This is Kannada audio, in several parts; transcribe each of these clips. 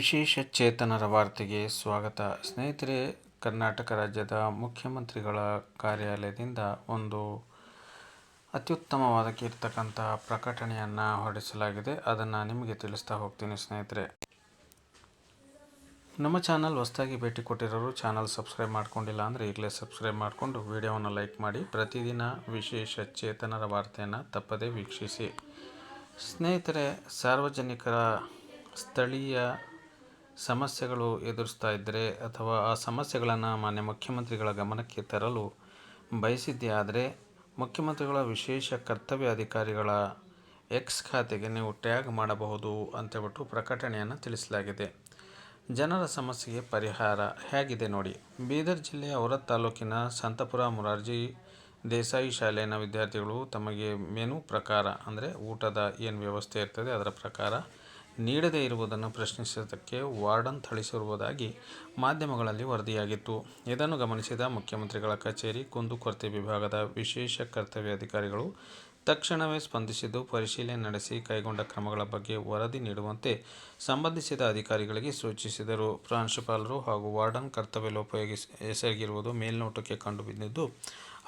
ವಿಶೇಷ ಚೇತನರ ವಾರ್ತೆಗೆ ಸ್ವಾಗತ. ಸ್ನೇಹಿತರೆ, ಕರ್ನಾಟಕ ರಾಜ್ಯದ ಮುಖ್ಯಮಂತ್ರಿಗಳ ಕಾರ್ಯಾಲಯದಿಂದ ಒಂದು ಅತ್ಯುತ್ತಮವಾದಕ್ಕಿರ್ತಕ್ಕಂಥ ಪ್ರಕಟಣೆಯನ್ನು ಹೊರಡಿಸಲಾಗಿದೆ. ಅದನ್ನು ನಿಮಗೆ ತಿಳಿಸ್ತಾ ಹೋಗ್ತೀನಿ ಸ್ನೇಹಿತರೆ. ನಮ್ಮ ಚಾನಲ್ ಹೊಸದಾಗಿ ಭೇಟಿ ಕೊಟ್ಟಿರೋರು ಚಾನಲ್ ಸಬ್ಸ್ಕ್ರೈಬ್ ಮಾಡ್ಕೊಂಡಿಲ್ಲ ಅಂದರೆ ಈಗಲೇ ಸಬ್ಸ್ಕ್ರೈಬ್ ಮಾಡಿಕೊಂಡು ವಿಡಿಯೋವನ್ನು ಲೈಕ್ ಮಾಡಿ. ಪ್ರತಿದಿನ ವಿಶೇಷ ಚೇತನರ ವಾರ್ತೆಯನ್ನು ತಪ್ಪದೇ ವೀಕ್ಷಿಸಿ. ಸ್ನೇಹಿತರೆ, ಸಾರ್ವಜನಿಕರ ಸ್ಥಳೀಯ ಸಮಸ್ಯೆಗಳು ಎದುರಿಸ್ತಾ ಇದ್ದರೆ ಅಥವಾ ಆ ಸಮಸ್ಯೆಗಳನ್ನು ಮಾನ್ಯ ಮುಖ್ಯಮಂತ್ರಿಗಳ ಗಮನಕ್ಕೆ ತರಲು ಬಯಸಿದ್ದೇ ಆದರೆ ಮುಖ್ಯಮಂತ್ರಿಗಳ ವಿಶೇಷ ಕರ್ತವ್ಯ ಅಧಿಕಾರಿಗಳ ಎಕ್ಸ್ ಖಾತೆಗೆ ನೀವು ಟ್ಯಾಗ್ ಮಾಡಬಹುದು ಅಂತೇಳ್ಬಿಟ್ಟು ಪ್ರಕಟಣೆಯನ್ನು ತಿಳಿಸಲಾಗಿದೆ. ಜನರ ಸಮಸ್ಯೆಗೆ ಪರಿಹಾರ ಹೇಗಿದೆ ನೋಡಿ. ಬೀದರ್ ಜಿಲ್ಲೆಯ ಔರತ್ ತಾಲೂಕಿನ ಸಂತಪುರ ಮುರಾರ್ಜಿ ದೇಸಾಯಿ ಶಾಲೆಯ ವಿದ್ಯಾರ್ಥಿಗಳು ತಮಗೆ ಮೆನು ಪ್ರಕಾರ ಅಂದರೆ ಊಟದ ಏನು ವ್ಯವಸ್ಥೆ ಇರ್ತದೆ ಅದರ ಪ್ರಕಾರ ನೀಡದೇ ಇರುವುದನ್ನು ಪ್ರಶ್ನಿಸಿದ್ದಕ್ಕೆ ವಾರ್ಡನ್ ಥಳಿಸಿರುವುದಾಗಿ ಮಾಧ್ಯಮಗಳಲ್ಲಿ ವರದಿಯಾಗಿತ್ತು. ಇದನ್ನು ಗಮನಿಸಿದ ಮುಖ್ಯಮಂತ್ರಿಗಳ ಕಚೇರಿ ಕುಂದುಕೊರತೆ ವಿಭಾಗದ ವಿಶೇಷ ಕರ್ತವ್ಯ ಅಧಿಕಾರಿಗಳು ತಕ್ಷಣವೇ ಸ್ಪಂದಿಸಿದ್ದು, ಪರಿಶೀಲನೆ ನಡೆಸಿ ಕೈಗೊಂಡ ಕ್ರಮಗಳ ಬಗ್ಗೆ ವರದಿ ನೀಡುವಂತೆ ಸಂಬಂಧಿಸಿದ ಅಧಿಕಾರಿಗಳಿಗೆ ಸೂಚಿಸಿದರು. ಪ್ರಾಂಶುಪಾಲರು ಹಾಗೂ ವಾರ್ಡನ್ ಕರ್ತವ್ಯ ಲೋಪ ಎಸಗಿರುವುದು ಮೇಲ್ನೋಟಕ್ಕೆ ಕಂಡುಬಂದಿದ್ದು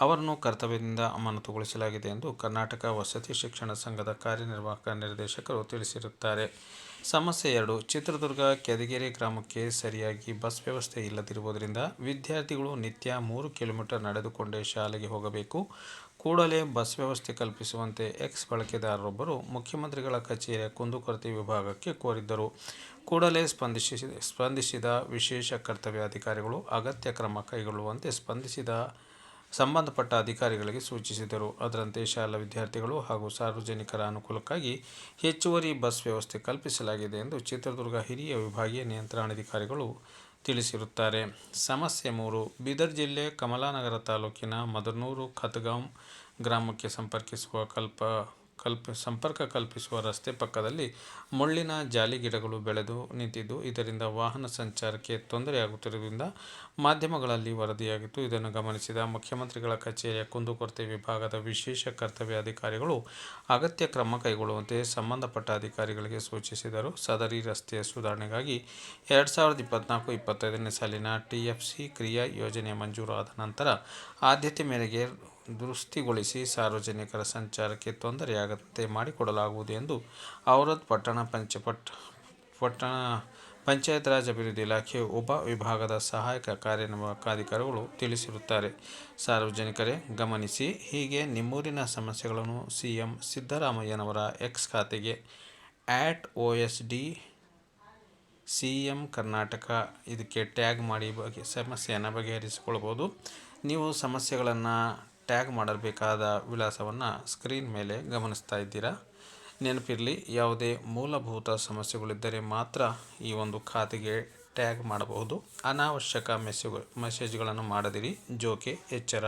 ಅವರನ್ನು ಕರ್ತವ್ಯದಿಂದ ಅಮಾನತುಗೊಳಿಸಲಾಗಿದೆ ಎಂದು ಕರ್ನಾಟಕ ವಸತಿ ಶಿಕ್ಷಣ ಸಂಘದ ಕಾರ್ಯನಿರ್ವಾಹಕ ನಿರ್ದೇಶಕರು ತಿಳಿಸಿರುತ್ತಾರೆ. ಸಮಸ್ಯೆ ಎರಡು, ಚಿತ್ರದುರ್ಗ, ಕೆದಗೆರೆ ಗ್ರಾಮಕ್ಕೆ ಸರಿಯಾಗಿ ಬಸ್ ವ್ಯವಸ್ಥೆ ಇಲ್ಲದಿರುವುದರಿಂದ ವಿದ್ಯಾರ್ಥಿಗಳು ನಿತ್ಯ ಮೂರು ಕಿಲೋಮೀಟರ್ ನಡೆದುಕೊಂಡೇ ಶಾಲೆಗೆ ಹೋಗಬೇಕು. ಕೂಡಲೇ ಬಸ್ ವ್ಯವಸ್ಥೆ ಕಲ್ಪಿಸುವಂತೆ ಎಕ್ಸ್ ಬಳಕೆದಾರರೊಬ್ಬರು ಮುಖ್ಯಮಂತ್ರಿಗಳ ಕಚೇರಿಯ ಕುಂದುಕೊರತೆ ವಿಭಾಗಕ್ಕೆ ಕೋರಿದ್ದರು. ಕೂಡಲೇ ಸ್ಪಂದಿಸಿದ ಸ್ಪಂದಿಸಿದ ವಿಶೇಷ ಕರ್ತವ್ಯ ಅಧಿಕಾರಿಗಳು ಅಗತ್ಯ ಕ್ರಮ ಕೈಗೊಳ್ಳುವಂತೆ ಸ್ಪಂದಿಸಿದ ಸಂಬಂಧಪಟ್ಟ ಅಧಿಕಾರಿಗಳಿಗೆ ಸೂಚಿಸಿದರು. ಅದರಂತೆ ಶಾಲಾ ವಿದ್ಯಾರ್ಥಿಗಳು ಹಾಗೂ ಸಾರ್ವಜನಿಕರ ಅನುಕೂಲಕ್ಕಾಗಿ ಹೆಚ್ಚುವರಿ ಬಸ್ ವ್ಯವಸ್ಥೆ ಕಲ್ಪಿಸಲಾಗಿದೆ ಎಂದು ಚಿತ್ರದುರ್ಗ ಹಿರಿಯ ವಿಭಾಗೀಯ ನಿಯಂತ್ರಣಾಧಿಕಾರಿಗಳು ತಿಳಿಸಿರುತ್ತಾರೆ. ಸಮಸ್ಯೆ ಮೂರು, ಬೀದರ್ ಜಿಲ್ಲೆ ಕಮಲಾನಗರ ತಾಲೂಕಿನ ಮದನೂರು, ಖತ್ಗಾಂ ಗ್ರಾಮಕ್ಕೆ ಸಂಪರ್ಕಿಸುವ ಕಲ್ಪ ಕಲ್ಪ, ಸಂಪರ್ಕ ಕಲ್ಪಿಸುವ ರಸ್ತೆ ಪಕ್ಕದಲ್ಲಿ ಮುಳ್ಳಿನ ಜಾಲಿ ಗಿಡಗಳು ಬೆಳೆದು ನಿಂತಿದ್ದು, ಇದರಿಂದ ವಾಹನ ಸಂಚಾರಕ್ಕೆ ತೊಂದರೆಯಾಗುತ್ತಿರುವುದರಿಂದ ಮಾಧ್ಯಮಗಳಲ್ಲಿ ವರದಿಯಾಗಿತ್ತು. ಇದನ್ನು ಗಮನಿಸಿದ ಮುಖ್ಯಮಂತ್ರಿಗಳ ಕಚೇರಿಯ ಕುಂದುಕೊರತೆ ವಿಭಾಗದ ವಿಶೇಷ ಕರ್ತವ್ಯ ಅಧಿಕಾರಿಗಳು ಅಗತ್ಯ ಕ್ರಮ ಕೈಗೊಳ್ಳುವಂತೆ ಸಂಬಂಧಪಟ್ಟ ಅಧಿಕಾರಿಗಳಿಗೆ ಸೂಚಿಸಿದರು. ಸದರಿ ರಸ್ತೆಯ ಸುಧಾರಣೆಗಾಗಿ ಎರಡು ಸಾವಿರದ ಇಪ್ಪತ್ನಾಲ್ಕು ಇಪ್ಪತ್ತೈದನೇ ಸಾಲಿನ ಟಿಎಫ್ಸಿ ಕ್ರಿಯಾ ಯೋಜನೆ ಮಂಜೂರಾದ ನಂತರ ಆದ್ಯತೆ ಮೇರೆಗೆ ದುರಸ್ತಿಗೊಳಿಸಿ ಸಾರ್ವಜನಿಕರ ಸಂಚಾರಕ್ಕೆ ತೊಂದರೆಯಾಗದಂತೆ ಮಾಡಿಕೊಡಲಾಗುವುದು ಎಂದು ಔರತ್ ಪಟ್ಟಣ ಪಂಚಪಟ್ ಪಟ್ಟಣ ಪಂಚಾಯತ್ ರಾಜ್ ಅಭಿವೃದ್ಧಿ ಇಲಾಖೆ ಉಪ ವಿಭಾಗದ ಸಹಾಯಕ ಕಾರ್ಯನಿರ್ವಾಹಕ ಅಧಿಕಾರಿಗಳು ತಿಳಿಸಿರುತ್ತಾರೆ. ಸಾರ್ವಜನಿಕರೇ, ಗಮನಿಸಿ, ಹೀಗೆ ನಿಮ್ಮೂರಿನ ಸಮಸ್ಯೆಗಳನ್ನು ಸಿ ಎಂ ಸಿದ್ದರಾಮಯ್ಯನವರ ಎಕ್ಸ್ ಖಾತೆಗೆ at O S D C M Karnataka ಇದಕ್ಕೆ ಟ್ಯಾಗ್ ಮಾಡಿ ಬಗೆ, ಸಮಸ್ಯೆಯನ್ನು ಬಗೆಹರಿಸಿಕೊಳ್ಬೋದು. ನೀವು ಸಮಸ್ಯೆಗಳನ್ನು ಟ್ಯಾಗ್ ಮಾಡಬೇಕಾದ ವಿಳಾಸವನ್ನು ಸ್ಕ್ರೀನ್ ಮೇಲೆ ಗಮನಿಸ್ತಾ ಇದ್ದೀರಾ? ನೆನಪಿರಲಿ, ಯಾವುದೇ ಮೂಲಭೂತ ಸಮಸ್ಯೆಗಳಿದ್ದರೆ ಮಾತ್ರ ಈ ಒಂದು ಖಾತೆಗೆ ಟ್ಯಾಗ್ ಮಾಡಬಹುದು. ಅನಾವಶ್ಯಕ ಮೆಸೇಜ್ ಮೆಸೇಜ್ಗಳನ್ನು ಮಾಡದಿರಿ. ಜೋಕೆ ಎಚ್ಚರ.